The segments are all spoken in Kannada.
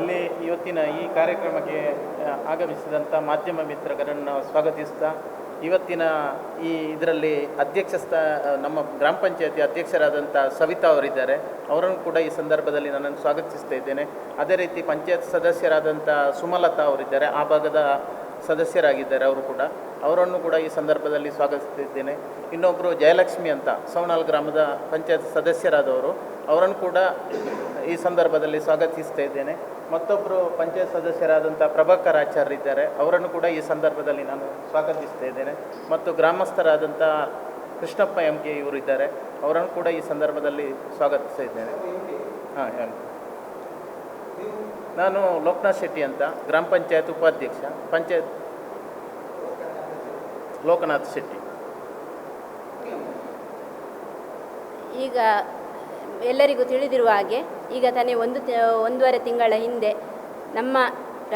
ಇಲ್ಲಿ ಇವತ್ತಿನ ಈ ಕಾರ್ಯಕ್ರಮಕ್ಕೆ ಆಗಮಿಸಿದಂಥ ಮಾಧ್ಯಮ ಮಿತ್ರರನ್ನು ಸ್ವಾಗತಿಸ್ತಾ, ಇವತ್ತಿನ ಈ ಇದರಲ್ಲಿ ಅಧ್ಯಕ್ಷ ಸ್ಥಾ ನಮ್ಮ ಗ್ರಾಮ ಪಂಚಾಯತಿ ಅಧ್ಯಕ್ಷರಾದಂಥ ಸವಿತಾ ಅವರಿದ್ದಾರೆ. ಅವರನ್ನು ಕೂಡ ಈ ಸಂದರ್ಭದಲ್ಲಿ ನನ್ನನ್ನು ಸ್ವಾಗತಿಸ್ತಾ ಇದ್ದೇನೆ. ಅದೇ ರೀತಿ ಪಂಚಾಯತ್ ಸದಸ್ಯರಾದಂಥ ಸುಮಲತಾ ಅವರಿದ್ದಾರೆ. ಆ ಭಾಗದ ಸದಸ್ಯರಾಗಿದ್ದಾರೆ ಅವರು ಕೂಡ. ಅವರನ್ನು ಕೂಡ ಈ ಸಂದರ್ಭದಲ್ಲಿ ಸ್ವಾಗತಿಸ್ತಿದ್ದೇನೆ ಇನ್ನೊಬ್ಬರು ಜಯಲಕ್ಷ್ಮಿ ಅಂತ, ಸವಣಾಲ್ ಗ್ರಾಮದ ಪಂಚಾಯತ್ ಸದಸ್ಯರಾದವರು. ಅವರನ್ನು ಕೂಡ ಈ ಸಂದರ್ಭದಲ್ಲಿ ಸ್ವಾಗತಿಸ್ತಾ ಇದ್ದೇನೆ ಮತ್ತೊಬ್ಬರು ಪಂಚಾಯತ್ ಸದಸ್ಯರಾದಂಥ ಪ್ರಭಾಕರ್ ಆಚಾರ್ಯ ಇದ್ದಾರೆ. ಅವರನ್ನು ಕೂಡ ಈ ಸಂದರ್ಭದಲ್ಲಿ ನಾನು ಸ್ವಾಗತಿಸ್ತಾ ಇದ್ದೇನೆ ಮತ್ತು ಗ್ರಾಮಸ್ಥರಾದಂಥ ಕೃಷ್ಣಪ್ಪ ಎಂ ಕೆ ಇವರು ಇದ್ದಾರೆ. ಅವರನ್ನು ಕೂಡ ಈ ಸಂದರ್ಭದಲ್ಲಿ ಸ್ವಾಗತಿಸ್ತಾ ಇದ್ದೇನೆ ಹಾಂ, ಹೇಳಿ. ನಾನು ಲೋಕನಾಥ್ ಶೆಟ್ಟಿ ಅಂತ, ಗ್ರಾಮ ಪಂಚಾಯತ್ ಉಪಾಧ್ಯಕ್ಷ, ಪಂಚಾಯತ್ ಲೋಕನಾಥ್ ಶೆಟ್ಟಿ. ಈಗ ಎಲ್ಲರಿಗೂ ತಿಳಿದಿರುವ ಹಾಗೆ ಈಗ ತಾನೇ ಒಂದು ಒಂದೂವರೆ ತಿಂಗಳ ಹಿಂದೆ ನಮ್ಮ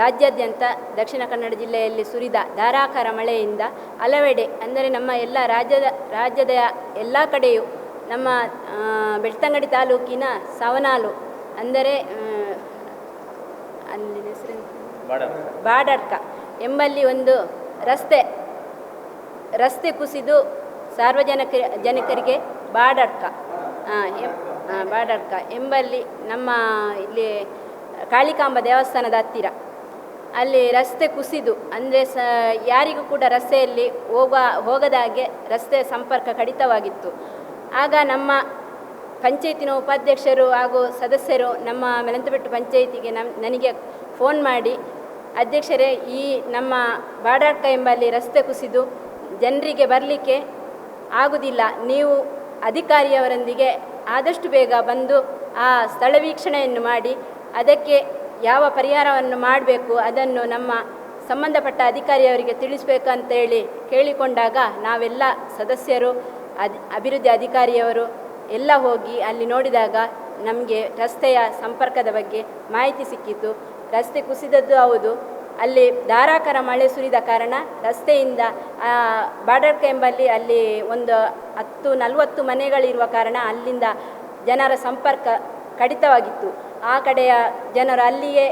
ರಾಜ್ಯಾದ್ಯಂತ ದಕ್ಷಿಣ ಕನ್ನಡ ಜಿಲ್ಲೆಯಲ್ಲಿ ಸುರಿದ ಧಾರಾಕಾರ ಮಳೆಯಿಂದ ಹಲವೆಡೆ, ಅಂದರೆ ನಮ್ಮ ಎಲ್ಲ ರಾಜ್ಯದ ರಾಜ್ಯದ ಎಲ್ಲ ಕಡೆಯೂ ನಮ್ಮ ಬೆಳ್ತಂಗಡಿ ತಾಲೂಕಿನ ಸವನಾಲು, ಅಂದರೆ ಅಲ್ಲಿ ಬಾಡಡ್ಕ ಎಂಬಲ್ಲಿ ಒಂದು ರಸ್ತೆ ರಸ್ತೆ ಕುಸಿದು ಸಾರ್ವಜನಿಕ, ಜನಕರಿಗೆ ಬಾಡಡ್ಕ ಹಾಂ ಬಾಡಡ್ಕ ಎಂಬಲ್ಲಿ ನಮ್ಮ ಇಲ್ಲಿ ಕಾಳಿಕಾಂಬ ದೇವಸ್ಥಾನದ ಹತ್ತಿರ. ಅಲ್ಲಿ ರಸ್ತೆ ಕುಸಿದು, ಅಂದರೆ ಸ, ಯಾರಿಗೂ ಕೂಡ ರಸ್ತೆಯಲ್ಲಿ ಹೋಗ ಹೋಗದ ಹಾಗೆ ರಸ್ತೆ ಸಂಪರ್ಕ ಕಡಿತವಾಗಿತ್ತು. ಆಗ ನಮ್ಮ ಪಂಚಾಯತಿನ ಉಪಾಧ್ಯಕ್ಷರು ಹಾಗೂ ಸದಸ್ಯರು ನಮ್ಮ ಮೆಲಂತಬೆಟ್ಟು ಪಂಚಾಯಿತಿಗೆ ನಮ್, ನನಗೆ ಫೋನ್ ಮಾಡಿ, ಅಧ್ಯಕ್ಷರೇ, ಈ ನಮ್ಮ ಬಾಡಾಡ್ಕ ಎಂಬಲ್ಲಿ ರಸ್ತೆ ಕುಸಿದು ಜನರಿಗೆ ಬರಲಿಕ್ಕೆ ಆಗುವುದಿಲ್ಲ ನೀವು ಅಧಿಕಾರಿಯವರೊಂದಿಗೆ ಆದಷ್ಟು ಬೇಗ ಬಂದು ಆ ಸ್ಥಳ ವೀಕ್ಷಣೆಯನ್ನು ಮಾಡಿ, ಅದಕ್ಕೆ ಯಾವ ಪರಿಹಾರವನ್ನು ಮಾಡಬೇಕು ಅದನ್ನು ನಮ್ಮ ಸಂಬಂಧಪಟ್ಟ ಅಧಿಕಾರಿಯವರಿಗೆ ತಿಳಿಸಬೇಕಂತೇಳಿ ಕೇಳಿಕೊಂಡಾಗ ನಾವೆಲ್ಲ ಸದಸ್ಯರು ಅದ್ ಅಭಿವೃದ್ಧಿ ಅಧಿಕಾರಿಯವರು ಎಲ್ಲ ಹೋಗಿ ಅಲ್ಲಿ ನೋಡಿದಾಗ ನಮಗೆ ರಸ್ತೆಯ ಸಂಪರ್ಕದ ಬಗ್ಗೆ ಮಾಹಿತಿ ಸಿಕ್ಕಿತು ರಸ್ತೆ ಕುಸಿದದ್ದು ಹೌದು ಅಲ್ಲಿ ಧಾರಾಕಾರ ಮಳೆ ಸುರಿದ ಕಾರಣ ರಸ್ತೆಯಿಂದ ಬಾರ್ಡರ್ ಕ್ಯಾಂಬಲ್ಲಿ ಅಲ್ಲಿ ಒಂದು ಹತ್ತು ನಲವತ್ತು ಮನೆಗಳಿರುವ ಕಾರಣ ಅಲ್ಲಿಂದ ಜನರ ಸಂಪರ್ಕ ಕಡಿತವಾಗಿತ್ತು. ಆ ಕಡೆಯ ಜನರು ಅಲ್ಲಿಯೇ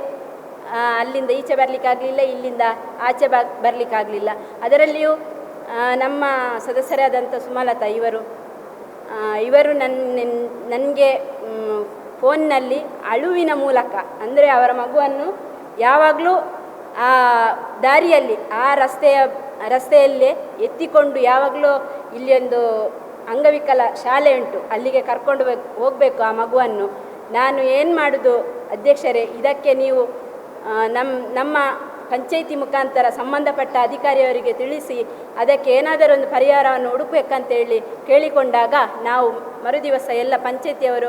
ಅಲ್ಲಿಂದ ಈಚೆ ಬರಲಿಕ್ಕಾಗಲಿಲ್ಲ ಇಲ್ಲಿಂದ ಆಚೆ ಬ ಬರಲಿಕ್ಕಾಗಲಿಲ್ಲ ಅದರಲ್ಲಿಯೂ ನಮ್ಮ ಸದಸ್ಯರಾದಂಥ ಸುಮಲತಾ ಇವರು ಇವರು ನನ್ನ ನನಗೆ ಫೋನ್ನಲ್ಲಿ ಅಳುವಿನ ಮೂಲಕ, ಅಂದರೆ ಅವರ ಮಗುವನ್ನು ಯಾವಾಗಲೂ ಆ ದಾರಿಯಲ್ಲಿ, ಆ ರಸ್ತೆಯ, ರಸ್ತೆಯಲ್ಲೇ ಎತ್ತಿಕೊಂಡು ಯಾವಾಗಲೂ ಇಲ್ಲಿ ಒಂದು ಅಂಗವಿಕಲ ಶಾಲೆ ಉಂಟು, ಅಲ್ಲಿಗೆ ಕರ್ಕೊಂಡು ಹೋಗ್- ಹೋಗಬೇಕು ಆ ಮಗುವನ್ನು. ನಾನು ಏನು ಮಾಡೋದು ಅಧ್ಯಕ್ಷರೇ, ಇದಕ್ಕೆ ನೀವು ನಮ್ಮ ನಮ್ಮ ಪಂಚಾಯಿತಿ ಮುಖಾಂತರ ಸಂಬಂಧಪಟ್ಟ ಅಧಿಕಾರಿಯವರಿಗೆ ತಿಳಿಸಿ, ಅದಕ್ಕೆ ಏನಾದರೂ ಒಂದು ಪರಿಹಾರವನ್ನು ಹುಡುಕಬೇಕಂತೇಳಿ ಕೇಳಿಕೊಂಡಾಗ ನಾವು ಮರುದಿವಸ ಎಲ್ಲ ಪಂಚಾಯಿತಿಯವರು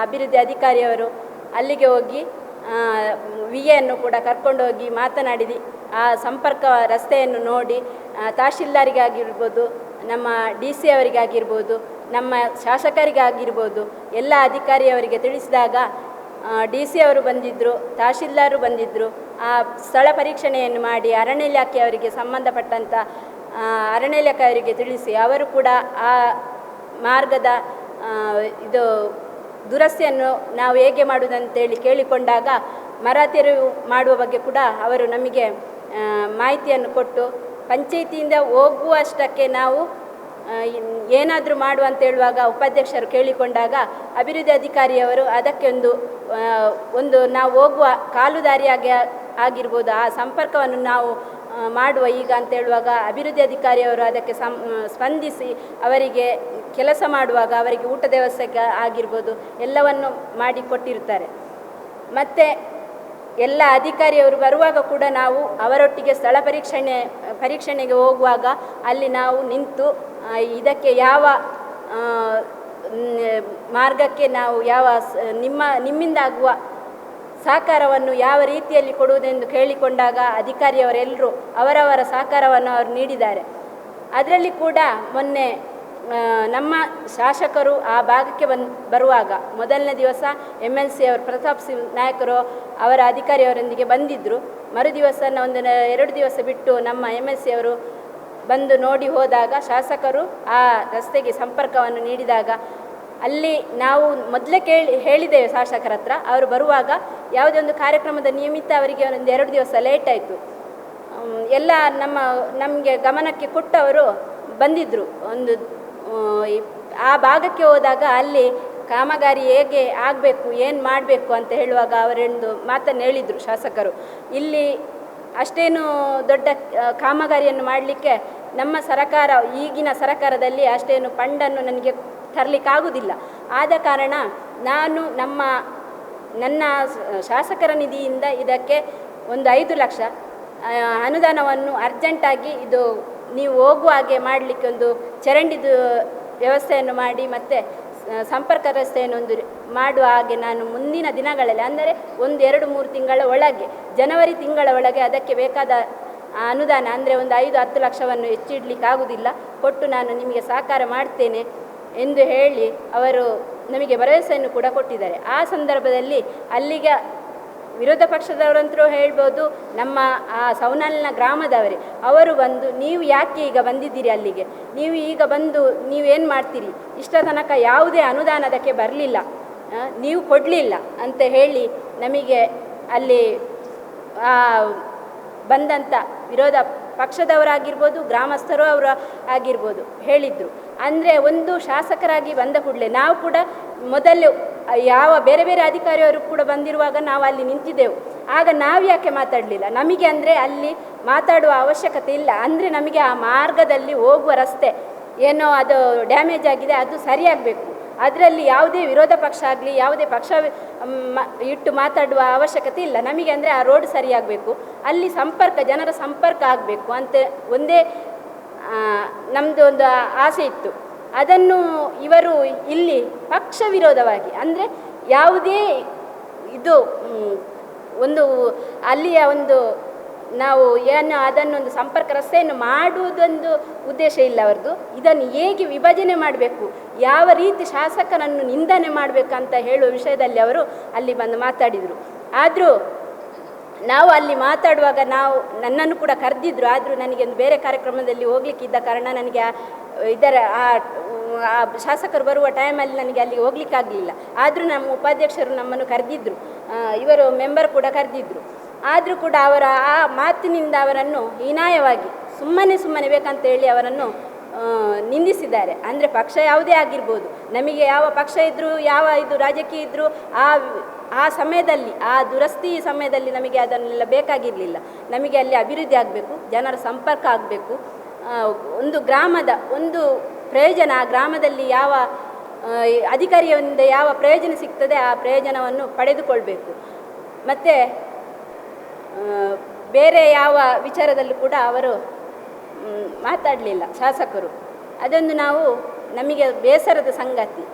ಅಭಿವೃದ್ಧಿ ಅಧಿಕಾರಿಯವರು ಅಲ್ಲಿಗೆ ಹೋಗಿ ವಿ ಎನ್ನು ಕೂಡ ಕರ್ಕೊಂಡು ಹೋಗಿ ಮಾತನಾಡಿದಿ. ಆ ಸಂಪರ್ಕ ರಸ್ತೆಯನ್ನು ನೋಡಿ ತಹಶೀಲ್ದಾರಿಗಾಗಿರ್ಬೋದು, ನಮ್ಮ ಡಿ ಸಿ ಅವರಿಗಾಗಿರ್ಬೋದು, ನಮ್ಮ ಶಾಸಕರಿಗಾಗಿರ್ಬೋದು, ಎಲ್ಲ ಅಧಿಕಾರಿಯವರಿಗೆ ತಿಳಿಸಿದಾಗ ಡಿ ಸಿ ಅವರು ಬಂದಿದ್ದರು ತಹಶೀಲ್ದಾರು ಬಂದಿದ್ದರು ಆ ಸ್ಥಳ ಪರೀಕ್ಷಣೆಯನ್ನು ಮಾಡಿ ಅರಣ್ಯ ಇಲಾಖೆಯವರಿಗೆ ಸಂಬಂಧಪಟ್ಟಂಥ ಅರಣ್ಯ ಇಲಾಖೆಯವರಿಗೆ ತಿಳಿಸಿ, ಅವರು ಕೂಡ ಆ ಮಾರ್ಗದ ಇದು ದುರಸ್ತಿಯನ್ನು ನಾವು ಹೇಗೆ ಮಾಡುವುದಂತೇಳಿ ಕೇಳಿಕೊಂಡಾಗ ಮರ ತೆರವು ಮಾಡುವ ಬಗ್ಗೆ ಕೂಡ ಅವರು ನಮಗೆ ಮಾಹಿತಿಯನ್ನು ಕೊಟ್ಟು ಪಂಚಾಯಿತಿಯಿಂದ ಹೋಗುವಷ್ಟಕ್ಕೆ ನಾವು ಏನಾದರೂ ಮಾಡು ಅಂತ ಹೇಳುವಾಗ ಉಪಾಧ್ಯಕ್ಷರು ಕೇಳಿಕೊಂಡಾಗ ಅಭಿವೃದ್ಧಿ ಅಧಿಕಾರಿಯವರು ಅದಕ್ಕೆ ಒಂದು ಒಂದು ನಾವು ಹೋಗುವ ಕಾಲುದಾರಿಯಾಗಿ ಆಗಿರ್ಬೋದು, ಆ ಸಂಪರ್ಕವನ್ನು ನಾವು ಮಾಡುವ ಈಗ ಅಂತ ಹೇಳುವಾಗ ಅಭಿವೃದ್ಧಿ ಅಧಿಕಾರಿಯವರು ಅದಕ್ಕೆ ಸಂ, ಸ್ಪಂದಿಸಿ ಅವರಿಗೆ ಕೆಲಸ ಮಾಡುವಾಗ ಅವರಿಗೆ ಊಟ ವ್ಯವಸ್ಥೆ ಆಗಿರ್ಬೋದು ಎಲ್ಲವನ್ನು ಮಾಡಿ ಮಾಡಿಕೊಟ್ಟಿರ್ತಾರೆ ಮತ್ತು ಎಲ್ಲ ಅಧಿಕಾರಿಯವರು ಬರುವಾಗ ಕೂಡ ನಾವು ಅವರೊಟ್ಟಿಗೆ ಸ್ಥಳ ಪರೀಕ್ಷಣೆ, ಪರೀಕ್ಷಣೆಗೆ ಹೋಗುವಾಗ ಅಲ್ಲಿ ನಾವು ನಿಂತು ಇದಕ್ಕೆ ಯಾವ ಮಾರ್ಗಕ್ಕೆ ನಾವು ಯಾವ ನಿಮ್ಮ ನಿಮ್ಮ ನಿಮ್ಮಿಂದಾಗುವ ಸಹಕಾರವನ್ನು ಯಾವ ರೀತಿಯಲ್ಲಿ ಕೊಡುವುದೆಂದು ಕೇಳಿಕೊಂಡಾಗ ಅಧಿಕಾರಿಯವರೆಲ್ಲರೂ ಅವರವರ ಸಹಕಾರವನ್ನು ಅವರು ನೀಡಿದ್ದಾರೆ. ಅದರಲ್ಲಿ ಕೂಡ ಮೊನ್ನೆ ನಮ್ಮ ಶಾಸಕರು ಆ ಭಾಗಕ್ಕೆ ಬಂದು ಬರುವಾಗ ಮೊದಲನೇ ದಿವಸ ಎಂ ಎಲ್ ಸಿ ಅವರು, ಪ್ರತಾಪ್ ಸಿಂಗ್ ನಾಯಕರು ಅವರ ಅಧಿಕಾರಿಯವರೊಂದಿಗೆ ಬಂದಿದ್ದರು ಮರು ದಿವಸ ಒಂದು ಎರಡು ದಿವಸ ಬಿಟ್ಟು ನಮ್ಮ ಎಂ ಎಲ್ ಸಿ ಅವರು ಬಂದು ನೋಡಿ ಹೋದಾಗ ಶಾಸಕರು ಆ ರಸ್ತೆಗೆ ಸಂಪರ್ಕವನ್ನು ನೀಡಿದಾಗ ಅಲ್ಲಿ ನಾವು ಮೊದಲೇ ಕೇಳಿ ಹೇಳಿದ್ದೇವೆ ಶಾಸಕರ ಹತ್ರ. ಅವರು ಬರುವಾಗ ಯಾವುದೇ ಒಂದು ಕಾರ್ಯಕ್ರಮದ ನಿಯಮಿತ ಅವರಿಗೆ ಒಂದು ಎರಡು ದಿವಸ ಲೇಟ್ ಆಯಿತು. ಎಲ್ಲ ನಮ್ಮ ನಮಗೆ ಗಮನಕ್ಕೆ ಕೊಟ್ಟವರು ಬಂದಿದ್ದರು ಒಂದು ಆ, ಭಾಗಕ್ಕೆ ಹೋದಾಗ ಅಲ್ಲಿ ಕಾಮಗಾರಿ ಹೇಗೆ ಆಗಬೇಕು ಏನು ಮಾಡಬೇಕು ಅಂತ ಹೇಳುವಾಗ ಅವರೆಂದು ಮಾತನ್ನು ಹೇಳಿದರು ಶಾಸಕರು. ಇಲ್ಲಿ ಅಷ್ಟೇನು ದೊಡ್ಡ ಕಾಮಗಾರಿಯನ್ನು ಮಾಡಲಿಕ್ಕೆ ನಮ್ಮ ಸರಕಾರ ಈಗಿನ ಸರಕಾರದಲ್ಲಿ ಅಷ್ಟೇನು ಫಂಡನ್ನು ನನಗೆ ತರಲಿಕ್ಕಾಗುವುದಿಲ್ಲ ಆದ ಕಾರಣ ನಾನು ನಮ್ಮ ನನ್ನ ಶಾಸಕರ ನಿಧಿಯಿಂದ ಇದಕ್ಕೆ ಒಂದು ಐದು ಲಕ್ಷ ಅನುದಾನವನ್ನು ಅರ್ಜೆಂಟಾಗಿ ಇದು ನೀವು ಹೋಗುವ ಹಾಗೆ ಮಾಡಲಿಕ್ಕೆ ಒಂದು ಚರಂಡಿದು ವ್ಯವಸ್ಥೆಯನ್ನು ಮಾಡಿ ಮತ್ತು ಸಂಪರ್ಕ ರಸ್ತೆಯನ್ನು ಒಂದು ಮಾಡುವ ಹಾಗೆ ನಾನು ಮುಂದಿನ ದಿನಗಳಲ್ಲಿ, ಅಂದರೆ ಒಂದು ಎರಡು ಮೂರು ತಿಂಗಳ ಒಳಗೆ, ಜನವರಿ ತಿಂಗಳ ಒಳಗೆ ಅದಕ್ಕೆ ಬೇಕಾದ ಅನುದಾನ, ಅಂದರೆ ಒಂದು ಐದು ಹತ್ತು ಲಕ್ಷವನ್ನು ಹೆಚ್ಚಿಡ್ಲಿಕ್ಕೆ ಆಗುವುದಿಲ್ಲ ಕೊಟ್ಟು ನಾನು ನಿಮಗೆ ಸಹಕಾರ ಮಾಡ್ತೇನೆ ಎಂದು ಹೇಳಿ ಅವರು ನಮಗೆ ಭರವಸೆಯನ್ನು ಕೂಡ ಕೊಟ್ಟಿದ್ದಾರೆ. ಆ ಸಂದರ್ಭದಲ್ಲಿ ಅಲ್ಲಿಗೆ ವಿರೋಧ ಪಕ್ಷದವರಂತರೂ ಹೇಳ್ಬೋದು, ನಮ್ಮ ಆ ಸೌನಾಲಿನ ಗ್ರಾಮದವರೇ. ಅವರು ಬಂದು, ನೀವು ಯಾಕೆ ಈಗ ಬಂದಿದ್ದೀರಿ ಅಲ್ಲಿಗೆ? ನೀವು ಈಗ ಬಂದು ನೀವೇನು ಮಾಡ್ತೀರಿ? ಇಷ್ಟ ತನಕ ಯಾವುದೇ ಅನುದಾನ ಅದಕ್ಕೆ ಬರಲಿಲ್ಲ. ನೀವು ಕೊಡಲಿಲ್ಲ ಅಂತ ಹೇಳಿ ನಮಗೆ ಅಲ್ಲಿ ಬಂದಂಥ ವಿರೋಧ ಪಕ್ಷದವರಾಗಿರ್ಬೋದು, ಗ್ರಾಮಸ್ಥರು ಅವರು ಆಗಿರ್ಬೋದು ಹೇಳಿದರು. ಅಂದರೆ ಒಂದು ಶಾಸಕರಾಗಿ ಬಂದ ಕೂಡಲೇ ನಾವು ಕೂಡ ಮೊದಲು ಯಾವ ಬೇರೆ ಬೇರೆ ಅಧಿಕಾರಿಯವರು ಕೂಡ ಬಂದಿರುವಾಗ ನಾವು ಅಲ್ಲಿ ನಿಂತಿದ್ದೆವು. ಆಗ ನಾವು ಯಾಕೆ ಮಾತಾಡಲಿಲ್ಲ? ನಮಗೆ ಅಂದರೆ ಅಲ್ಲಿ ಮಾತಾಡುವ ಅವಶ್ಯಕತೆ ಇಲ್ಲ. ಅಂದರೆ ನಮಗೆ ಆ ಮಾರ್ಗದಲ್ಲಿ ಹೋಗುವ ರಸ್ತೆ ಏನೋ ಅದು ಡ್ಯಾಮೇಜ್ ಆಗಿದೆ, ಅದು ಸರಿಯಾಗಬೇಕು. ಅದರಲ್ಲಿ ಯಾವುದೇ ವಿರೋಧ ಪಕ್ಷ ಆಗಲಿ, ಯಾವುದೇ ಪಕ್ಷ ಇಟ್ಟು ಮಾತಾಡುವ ಅವಶ್ಯಕತೆ ಇಲ್ಲ. ನಮಗೆ ಅಂದರೆ ಆ ರೋಡ್ ಸರಿಯಾಗಬೇಕು. ಅಲ್ಲಿ ಸಂಪರ್ಕ, ಜನರ ಸಂಪರ್ಕ ಆಗಬೇಕು ಅಂತ ಒಂದೇ ನಮ್ಮದು ಒಂದು ಆಸೆ ಇತ್ತು. ಅದನ್ನು ಇವರು ಇಲ್ಲಿ ಪಕ್ಷ ವಿರೋಧವಾಗಿ ಅಂದರೆ ಯಾವುದೇ ಇದು ಒಂದು ಅಲ್ಲಿಯ ಒಂದು ನಾವು ಏನು ಅದನ್ನೊಂದು ಸಂಪರ್ಕ ರಸ್ತೆಯನ್ನು ಮಾಡುವುದೊಂದು ಉದ್ದೇಶ ಇಲ್ಲ ಅವರದು ಇದನ್ನು ಹೇಗೆ ವಿಭಜನೆ ಮಾಡಬೇಕು, ಯಾವ ರೀತಿ ಶಾಸಕನನ್ನು ನಿಂದನೆ ಮಾಡಬೇಕಂತ ಹೇಳುವ ವಿಷಯದಲ್ಲಿ ಅವರು ಅಲ್ಲಿ ಬಂದು ಮಾತಾಡಿದರು. ಆದರೂ ನಾವು ಅಲ್ಲಿ ಮಾತಾಡುವಾಗ ನಾವು ನನ್ನನ್ನು ಕೂಡ ಕರೆದಿದ್ರು, ಆದರೂ ನನಗೆ ಒಂದು ಬೇರೆ ಕಾರ್ಯಕ್ರಮದಲ್ಲಿ ಹೋಗ್ಲಿಕ್ಕಿದ್ದ ಕಾರಣ ನನಗೆ ಇದರ ಆ ಆ ಶಾಸಕರು ಬರುವ ಟೈಮಲ್ಲಿ ನನಗೆ ಅಲ್ಲಿಗೆ ಹೋಗ್ಲಿಕ್ಕಾಗಲಿಲ್ಲ. ಆದರೂ ನಮ್ಮ ಉಪಾಧ್ಯಕ್ಷರು ನಮ್ಮನ್ನು ಕರೆದಿದ್ದರು ಇವರು ಮೆಂಬರ್ ಕೂಡ ಕರೆದಿದ್ದರು ಆದರೂ ಕೂಡ ಅವರ ಆ ಮಾತಿನಿಂದ ಅವರನ್ನು ಹೀನಾಯವಾಗಿ, ಸುಮ್ಮನೆ ಸುಮ್ಮನೆ ಬೇಕಂತ ಹೇಳಿ ಅವರನ್ನು ನಿಂದಿಸಿದ್ದಾರೆ. ಅಂದರೆ ಪಕ್ಷ ಯಾವುದೇ ಆಗಿರ್ಬೋದು. ನಮಗೆ ಯಾವ ಪಕ್ಷ ಇದ್ದರೂ ಯಾವ ಇದು ರಾಜಕೀಯ ಇದ್ದರೂ ಆ ಆ ಸಮಯದಲ್ಲಿ, ಆ ದುರಸ್ತಿ ಸಮಯದಲ್ಲಿ ನಮಗೆ ಅದನ್ನೆಲ್ಲ ಬೇಕಾಗಿರಲಿಲ್ಲ. ನಮಗೆ ಅಲ್ಲಿ ಅಭಿವೃದ್ಧಿ ಆಗಬೇಕು, ಜನರ ಸಂಪರ್ಕ ಆಗಬೇಕು. ಒಂದು ಗ್ರಾಮದ ಒಂದು ಪ್ರಯೋಜನ, ಆ ಗ್ರಾಮದಲ್ಲಿ ಯಾವ ಅಧಿಕಾರಿಯಿಂದ ಯಾವ ಪ್ರಯೋಜನ ಸಿಗ್ತದೆ ಆ ಪ್ರಯೋಜನವನ್ನು ಪಡೆದುಕೊಳ್ಬೇಕು. ಮತ್ತು ಬೇರೆ ಯಾವ ವಿಚಾರದಲ್ಲೂ ಕೂಡ ಅವರು ಮಾತಾಡಲಿಲ್ಲ ಶಾಸಕರು. ಅದೊಂದು ನಾವು, ನಮಗೆ ಬೇಸರದ ಸಂಗತಿ.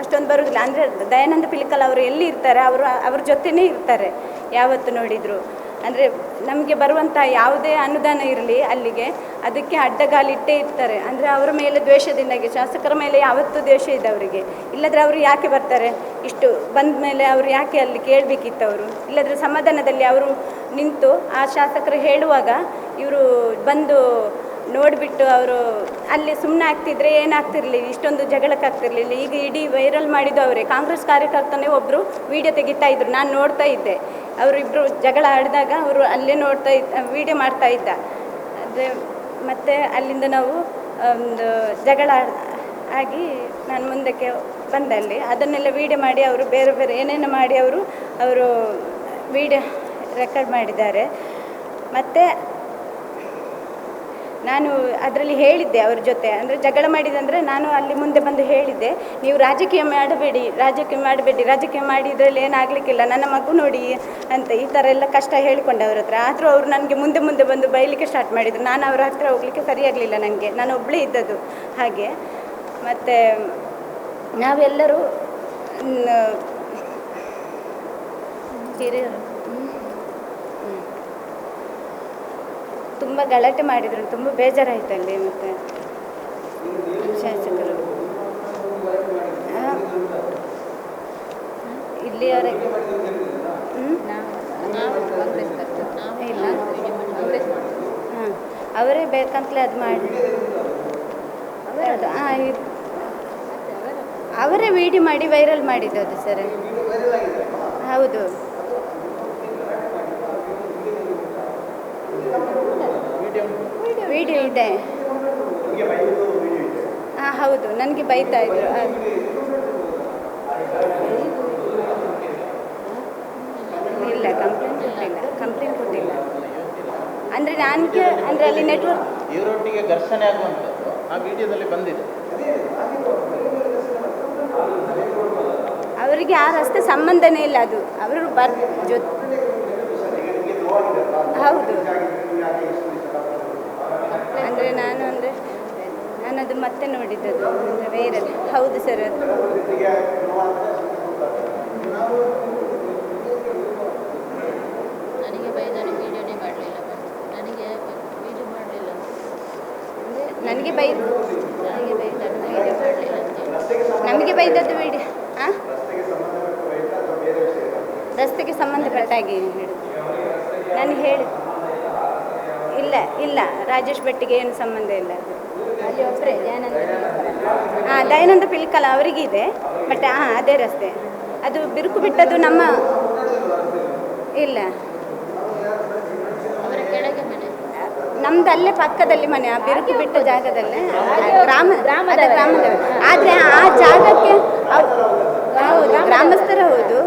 ಅಷ್ಟೊಂದು ಬರುವುದಿಲ್ಲ ಅಂದರೆ ದಯಾನಂದ ಪಿಲಿಕಲ್ ಅವರು ಎಲ್ಲಿ ಇರ್ತಾರೆ, ಅವರು, ಅವ್ರ ಜೊತೆನೇ ಇರ್ತಾರೆ ಯಾವತ್ತು ನೋಡಿದರು. ಅಂದರೆ ನಮಗೆ ಬರುವಂಥ ಯಾವುದೇ ಅನುದಾನ ಇರಲಿ ಅಲ್ಲಿಗೆ, ಅದಕ್ಕೆ ಅಡ್ಡಗಾಲಿಟ್ಟೇ ಇರ್ತಾರೆ. ಅಂದರೆ ಅವರ ಮೇಲೆ ದ್ವೇಷದಿಂದಾಗಿ ಶಾಸಕರ ಮೇಲೆ ಯಾವತ್ತೂ ದ್ವೇಷ ಇದೆ ಅವರಿಗೆ. ಇಲ್ಲದ್ರೆ ಅವರು ಯಾಕೆ ಬರ್ತಾರೆ? ಇಷ್ಟು ಬಂದ ಮೇಲೆ ಅವರು ಯಾಕೆ ಅಲ್ಲಿ ಕೇಳಬೇಕಿತ್ತು ಅವರು ಇಲ್ಲದ್ರೆ ಸಮಾಧಾನದಲ್ಲಿ ಅವರು ನಿಂತು ಆ ಶಾಸಕರು ಹೇಳುವಾಗ ಇವರು ಬಂದು ನೋಡಿಬಿಟ್ಟು ಅವರು ಅಲ್ಲಿ ಸುಮ್ಮನೆ ಆಗ್ತಿದ್ರೆ ಏನಾಗ್ತಿರ್ಲಿಲ್ಲ, ಇಷ್ಟೊಂದು ಜಗಳಕ್ಕಾಗ್ತಿರ್ಲಿಲ್ಲ. ಈಗ ಇಡೀ ವೈರಲ್ ಮಾಡಿದ್ದು ಅವರೇ. ಕಾಂಗ್ರೆಸ್ ಕಾರ್ಯಕರ್ತನೇ ಒಬ್ಬರು ವಿಡಿಯೋ ತೆಗಿತಾ ಇದ್ರು. ನಾನು ನೋಡ್ತಾ ಇದ್ದೆ. ಅವರಿಬ್ಬರು ಜಗಳ ಆಡಿದಾಗ ಅವರು ಅಲ್ಲೇ ನೋಡ್ತಾ ಇದ್ದ ವಿಡಿಯೋ ಮಾಡ್ತಾ ಇದ್ದ. ಆದರೆ ಮತ್ತು ಅಲ್ಲಿಂದ ನಾವು, ಒಂದು ಜಗಳ ಆಗಿ ನಾನು ಮುಂದಕ್ಕೆ ಬಂದೆ ಅಲ್ಲಿ. ಅದನ್ನೆಲ್ಲ ವೀಡಿಯೋ ಮಾಡಿ ಅವರು ಬೇರೆ ಬೇರೆ ಏನೇನು ಮಾಡಿ ಅವರು ಅವರು ವೀಡಿಯೋ ರೆಕಾರ್ಡ್ ಮಾಡಿದ್ದಾರೆ. ಮತ್ತು ನಾನು ಅದರಲ್ಲಿ ಹೇಳಿದ್ದೆ ಅವ್ರ ಜೊತೆ. ಅಂದರೆ ಜಗಳ ಮಾಡಿದಂದರೆ ನಾನು ಅಲ್ಲಿ ಮುಂದೆ ಬಂದು ಹೇಳಿದ್ದೆ, ನೀವು ರಾಜಕೀಯ ಮಾಡಬೇಡಿ ರಾಜಕೀಯ ಮಾಡಬೇಡಿ, ರಾಜಕೀಯ ಮಾಡಿ ಇದರಲ್ಲಿ ಏನಾಗಲಿಕ್ಕಿಲ್ಲ, ನನ್ನ ಮಗು ನೋಡಿ, ಅಂತ ಈ ಥರ ಎಲ್ಲ ಕಷ್ಟ ಹೇಳಿಕೊಂಡೆ ಅವ್ರ ಹತ್ರ. ಆದರೂ ಅವರು ನನಗೆ ಮುಂದೆ ಮುಂದೆ ಬಂದು ಬೈಲಿಕ್ಕೆ ಸ್ಟಾರ್ಟ್ ಮಾಡಿದರು. ನಾನು ಅವರ ಹತ್ರ ಹೋಗಲಿಕ್ಕೆ ಸರಿಯಾಗಲಿಲ್ಲ ನನಗೆ ನಾನು ಒಬ್ಬಳೇ ಇದ್ದದ್ದು ಹಾಗೆ. ಮತ್ತು ನಾವೆಲ್ಲರೂ ಹಿರಿಯರು ತುಂಬ ಗಲಾಟೆ ಮಾಡಿದರು, ತುಂಬ ಬೇಜಾರಾಯಿತು ಅಲ್ಲಿ ಮತ್ತು ಶಾಸಕರು. ಇಲ್ಲಿಯವರೆ ಇಲ್ಲ ಹಾಂ. ಅವರೇ ಬೇಕಂತಲೇ ಅದು ಮಾಡಿ. ಅವರೇ ವಿಡಿಯೋ ಮಾಡಿ ವೈರಲ್ ಮಾಡಿದ್ದು ಅದು ಸರ್. ಹೌದು. ವಿಡಿಯೋ ಇದೆ. ಹಾಂ ಹೌದು ನನಗೆ ಬೈತಾ ಇದ್ರು. ಇಲ್ಲ ಕಂಪ್ಲೇಂಟ್ ಕೊಟ್ಟಿಲ್ಲ ಕಂಪ್ಲೇಂಟ್ ಕೊಟ್ಟಿಲ್ಲ. ಅಂದರೆ ನನಗೆ ಅಂದರೆ ಅಲ್ಲಿ ನೆಟ್ವರ್ಕ್ ಇವರೊಟ್ಟಿಗೆ ಘರ್ಷಣೆ ಆಗುವಂಥದ್ದು ಆ ವಿಡಿಯೋದಲ್ಲಿ ಬಂದಿದೆ. ಅವರಿಗೆ ಆ ರಸ್ತೆ ಸಂಬಂಧನೇ ಇಲ್ಲ ಅದು. ಅವರು ಬರ್ ಜೊತೆ ಹೌದು. ಅಂದರೆ ನಾನು ಅಂದರೆ ನಾನು ಅದು ಮತ್ತೆ ನೋಡಿದ್ದದು ಅಂದರೆ ಬೇರೆ ಹೌದು ಸರ್ ಅದು ನನಗೆ ಭಯ ನಾನು ವೀಡಿಯೋನೇ ಮಾಡಲಿಲ್ಲ ನನಗೆ ವೀಡಿಯೋ ಮಾಡಲಿಲ್ಲ. ನನಗೆ ಬೈ ನನಗೆ ಬೈದದ್ದು ವೀಡಿಯೋ ಮಾಡಲಿಲ್ಲ ನಮಗೆ ಬೈದದ್ದು ವೀಡಿಯೋ ಹಾಂ ರಸ್ತೆಗೆ ಸಂಬಂಧಪಟ್ಟಾಗಿ ನಾನು ಹೇಳಿ ಇಲ್ಲ ರಾಜೇಶ್ ಭಟ್ಟಿಗೆ ಏನು ಸಂಬಂಧ ಇಲ್ಲ ಅಲ್ಲಿ ಒಬ್ಬರೇ ದಯಾನಂದ ಹಾಂ ದಯಾನಂದ ಪಿಲ್ಕಲ ಅವರಿಗಿದೆ ಬಟ್ ಹಾಂ ಅದೇ ರಸ್ತೆ. ಅದು ಬಿರುಕು ಬಿಟ್ಟದ್ದು ನಮ್ಮ ಇಲ್ಲ. ನಮ್ದು ಅಲ್ಲೇ ಪಕ್ಕದಲ್ಲಿ ಮನೆ ಆ ಬಿರುಕು ಬಿಟ್ಟ ಜಾಗದಲ್ಲೇ. ಗ್ರಾಮ ಗ್ರಾಮದ ಗ್ರಾಮದ ಆದರೆ ಆ ಜಾಗಕ್ಕೆ ಹೌದು ಗ್ರಾಮಸ್ಥರ ಹೌದು.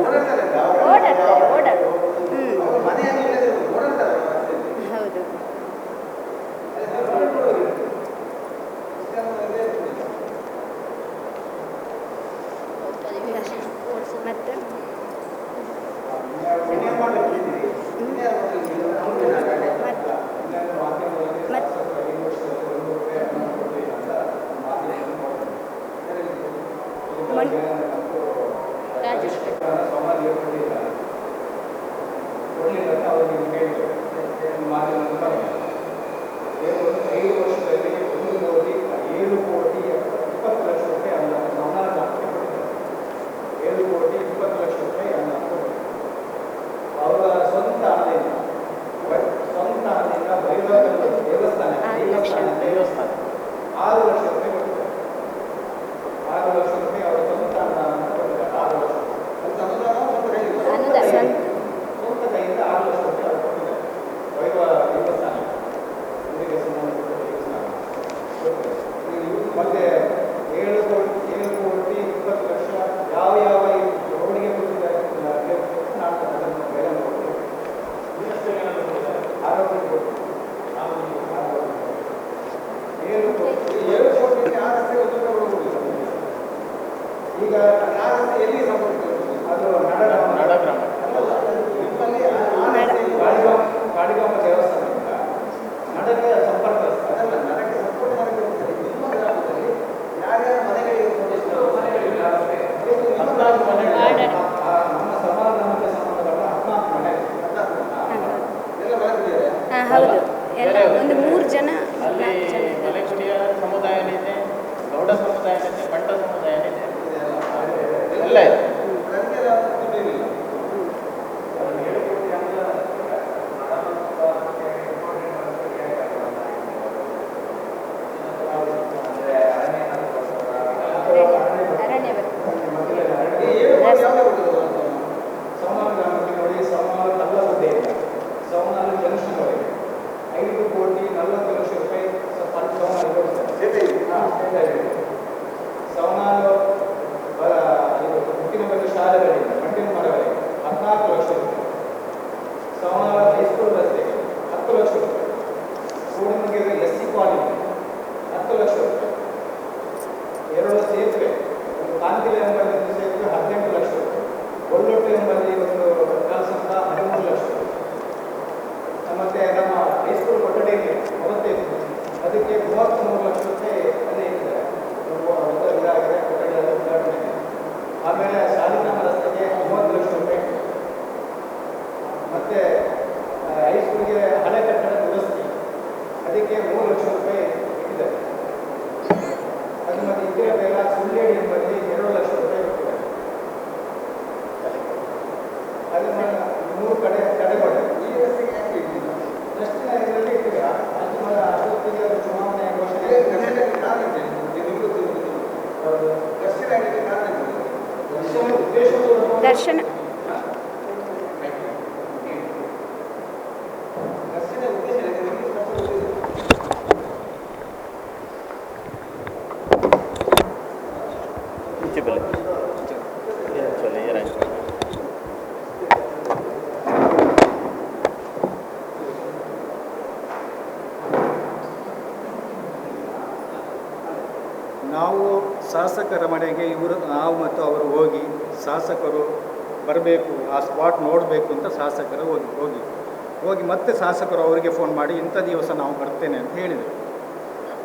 ಮಾಡಿ ಇಂಥ ದಿವಸ ನಾವು ಬರ್ತೇನೆ ಅಂತ ಹೇಳಿದರು.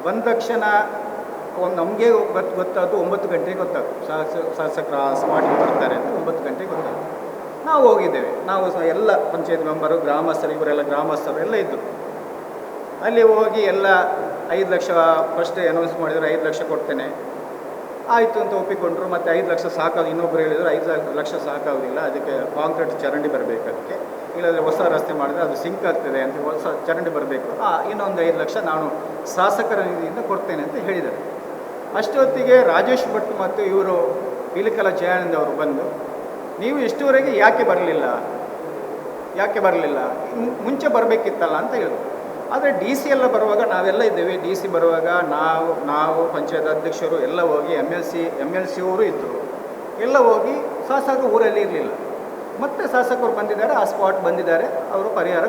ಬಂದ ತಕ್ಷಣ ಒಂದು ನಮಗೆ ಗೊತ್ತು ಗೊತ್ತಾದ್ದು ಒಂಬತ್ತು ಗಂಟೆಗೆ ಗೊತ್ತಾಗ್ತು. ಶಾಸ, ಶಾಸಕರು ಮಾಡಿ ಬರ್ತಾರೆ ಅಂತ ಒಂಬತ್ತು ಗಂಟೆಗೆ ಗೊತ್ತಾಯ್ತು ನಾವು ಹೋಗಿದ್ದೇವೆ. ನಾವು ಸಹ ಎಲ್ಲ ಪಂಚಾಯತ್ ಮೆಂಬರು, ಗ್ರಾಮಸ್ಥರು, ಇವರೆಲ್ಲ ಗ್ರಾಮಸ್ಥರು ಎಲ್ಲ ಇದ್ದರು ಅಲ್ಲಿ ಹೋಗಿ ಎಲ್ಲ ಐದು ಲಕ್ಷ ಫಸ್ಟ್ ಅನೌನ್ಸ್ ಮಾಡಿದ್ರು, ಐದು ಲಕ್ಷ ಕೊಡ್ತೇನೆ. ಆಯಿತು ಅಂತ ಒಪ್ಪಿಕೊಂಡ್ರು, ಮತ್ತು ಐದು ಲಕ್ಷ ಸಾಕಾಗ ಇನ್ನೊಬ್ಬರು ಹೇಳಿದರು, ಐದು ಲಕ್ಷ ಸಾಕಾಗಲಿಲ್ಲ ಅದಕ್ಕೆ ಕಾಂಕ್ರೀಟ್ ಚರಂಡಿ ಬರಬೇಕು ಇಲ್ಲಾಂದರೆ ಹೊಸ ರಸ್ತೆ ಮಾಡಿದರೆ ಅದು ಸಿಂಕ್ ಆಗ್ತದೆ ಅಂತ ಹೊಸ ಚರಂಡಿ ಬರಬೇಕು. ಆ, ಇನ್ನೊಂದು ಐದು ಲಕ್ಷ ನಾನು ಶಾಸಕರ ನಿಧಿಯಿಂದ ಕೊಡ್ತೇನೆ ಅಂತ ಹೇಳಿದ್ದಾರೆ. ಅಷ್ಟೊತ್ತಿಗೆ ರಾಜೇಶ್ ಭಟ್ ಮತ್ತು ಇವರು ಇಲಿಕಲ ಜಯಾನಂದ್ ಅವರು ಬಂದು, ನೀವು ಇಷ್ಟುವರೆಗೆ ಯಾಕೆ ಬರಲಿಲ್ಲ? ಯಾಕೆ ಬರಲಿಲ್ಲ? ಮುಂಚೆ ಬರಬೇಕಿತ್ತಲ್ಲ? ಅಂತ ಹೇಳಿದ್ರು. ಆದರೆ ಡಿ ಸಿ ಎಲ್ಲ ಬರುವಾಗ ನಾವೆಲ್ಲ ಇದ್ದೇವೆ. ಡಿ ಸಿ ಬರುವಾಗ ನಾವು ನಾವು ಪಂಚಾಯತ್ ಅಧ್ಯಕ್ಷರು ಎಲ್ಲ ಹೋಗಿ M L C M L C ಅವರು ಇದ್ದರು ಎಲ್ಲ ಹೋಗಿ ಶಾಸಕರು ಊರಲ್ಲಿ ಇರಲಿಲ್ಲ. ಮತ್ತೆ ಶಾಸಕರು ಬಂದಿದ್ದಾರೆ, ಆ ಸ್ಪಾಟ್ ಬಂದಿದ್ದಾರೆ. ಅವರು ಪರಿಹಾರ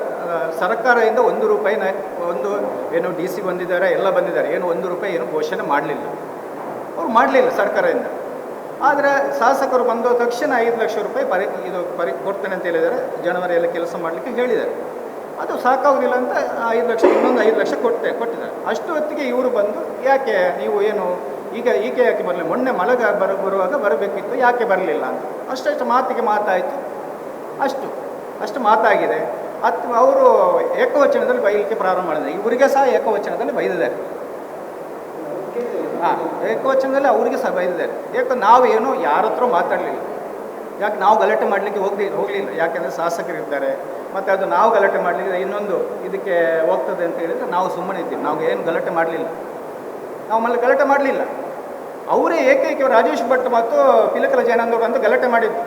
ಸರ್ಕಾರದಿಂದ ಒಂದು ರೂಪಾಯಿನ, ಒಂದು ಏನು ಡಿ ಸಿ ಬಂದಿದ್ದಾರೆ, ಎಲ್ಲ ಬಂದಿದ್ದಾರೆ. ಏನು ಒಂದು ರೂಪಾಯಿ ಏನು ಘೋಷಣೆ ಮಾಡಲಿಲ್ಲ. ಅವ್ರು ಮಾಡಲಿಲ್ಲ ಸರ್ಕಾರದಿಂದ. ಆದರೆ ಶಾಸಕರು ಬಂದ ತಕ್ಷಣ ಐದು ಲಕ್ಷ ರೂಪಾಯಿ ಪರಿ, ಇದು ಪರಿ, ಕೊಡ್ತೇನೆ ಅಂತ ಹೇಳಿದ್ದಾರೆ. ಜನವರಿಯಲ್ಲಿ ಕೆಲಸ ಮಾಡಲಿಕ್ಕೆ ಹೇಳಿದ್ದಾರೆ. ಅದು ಸಾಕಾಗೋದಿಲ್ಲ ಅಂತ ಐದು ಲಕ್ಷ, ಇನ್ನೊಂದು ಐದು ಲಕ್ಷ ಕೊಟ್ಟೆ, ಕೊಟ್ಟಿದ್ದಾರೆ. ಅಷ್ಟು ಹೊತ್ತಿಗೆ ಇವರು ಬಂದು, ಯಾಕೆ ನೀವು ಏನು, ಈಗ ಈಗ ಯಾಕೆ ಬರಲಿಲ್ಲ? ಮೊನ್ನೆ ಮಳೆಗ ಬರ, ಬರುವಾಗ ಬರಬೇಕಿತ್ತು, ಯಾಕೆ ಬರಲಿಲ್ಲ? ಅಂತ. ಅಷ್ಟಷ್ಟು ಮಾತಿಗೆ ಮಾತಾಯಿತು. ಅಷ್ಟು ಅಷ್ಟು ಮಾತಾಗಿದೆ. ಅದು ಅವರು ಏಕವಚನದಲ್ಲಿ ಬೈಲಿಕ್ಕೆ ಪ್ರಾರಂಭ ಮಾಡಿದ್ದಾರೆ. ಇವರಿಗೆ ಸಹ ಏಕವಚನದಲ್ಲಿ ಬೈದಿದ್ದಾರೆ. ಹಾಂ, ಏಕವಚನದಲ್ಲಿ ಅವರಿಗೆ ಸಹ ಬೈದಿದ್ದಾರೆ. ಯಾಕೆ ನಾವೇನು ಯಾರ ಹತ್ರ ಮಾತಾಡಲಿಲ್ಲ. ಯಾಕೆ ನಾವು ಗಲಾಟೆ ಮಾಡಲಿಕ್ಕೆ ಹೋಗಲಿ, ಹೋಗಲಿಲ್ಲ. ಯಾಕೆಂದರೆ ಶಾಸಕರಿದ್ದಾರೆ ಮತ್ತು ಅದು ನಾವು ಗಲಾಟೆ ಮಾಡಲಿಕ್ಕೆ ಇನ್ನೊಂದು ಇದಕ್ಕೆ ಹೋಗ್ತದೆ ಅಂತ ಹೇಳಿದರೆ ನಾವು ಸುಮ್ಮನೆ ಇದ್ದೀವಿ. ನಾವು ಏನು ಗಲಾಟೆ ಮಾಡಲಿಲ್ಲ. ನಾವು ಮಲ್ಲಿ ಗಲಾಟೆ ಮಾಡಲಿಲ್ಲ. ಅವರೇ ಏಕೈಕ ರಾಜೇಶ್ ಭಟ್ ಮತ್ತು ಪಿಲಕಲ ಜಯನಂದವರು ಅಂತ ಗಲಾಟೆ ಮಾಡಿದ್ದು